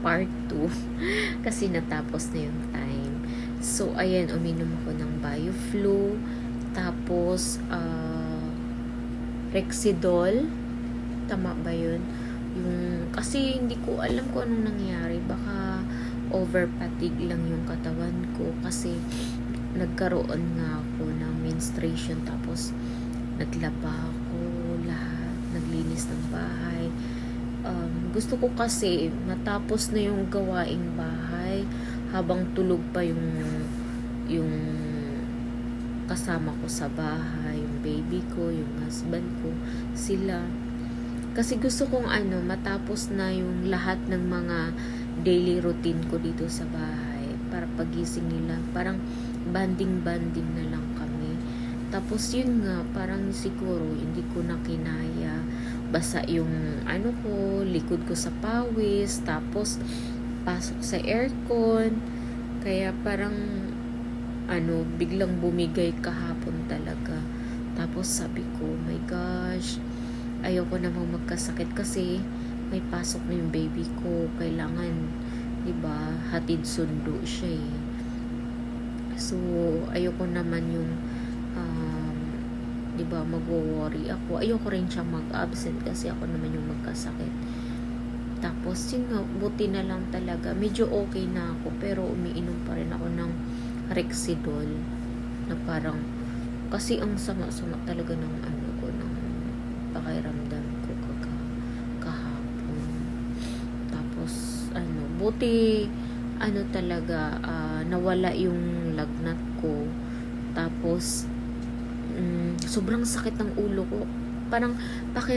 part 2 kasi natapos na yung time. So, ayan, uminom ako ng Bioflu, tapos, ah, Rexidol, tama ba yun? Yung, kasi hindi ko alam kung anong nangyari, baka over fatigue lang yung katawan ko kasi nagkaroon nga ako ng menstruation tapos naglaba ako lahat, naglinis ng bahay. Um, gusto ko kasi matapos na yung gawaing bahay habang tulog pa yung yung kasama ko sa bahay, yung baby ko, yung husband ko, sila. Kasi gusto kong ano, matapos na yung lahat ng mga daily routine ko dito sa bahay para pagising nila. Parang banding-banding na lang kami. Tapos yun nga, parang siguro hindi ko na kinaya. Basa yung ano ko, likod ko sa pawis, tapos pasok sa aircon. Kaya parang ano, biglang bumigay kahapon talaga. Tapos sabi ko, my gosh, ayoko namang magkasakit kasi may pasok na yung baby ko. Kailangan, di ba, hatid sundo siya eh. So, ayoko naman yung, um, ba, magwo-worry ako. Ayoko rin siyang mag-absent kasi ako naman yung magkasakit. Tapos, yun nga, buti na lang talaga. Medyo okay na ako, pero umiinom pa rin ako ng Rexidol na parang, kasi ang sama-sama talaga ng ano ko, ng pakiramdam ko kaka, kahapon. Tapos, ano, buti, ano talaga, ah, nawala yung lagnat ko. Tapos, mm, sobrang sakit ng ulo ko. Parang, paki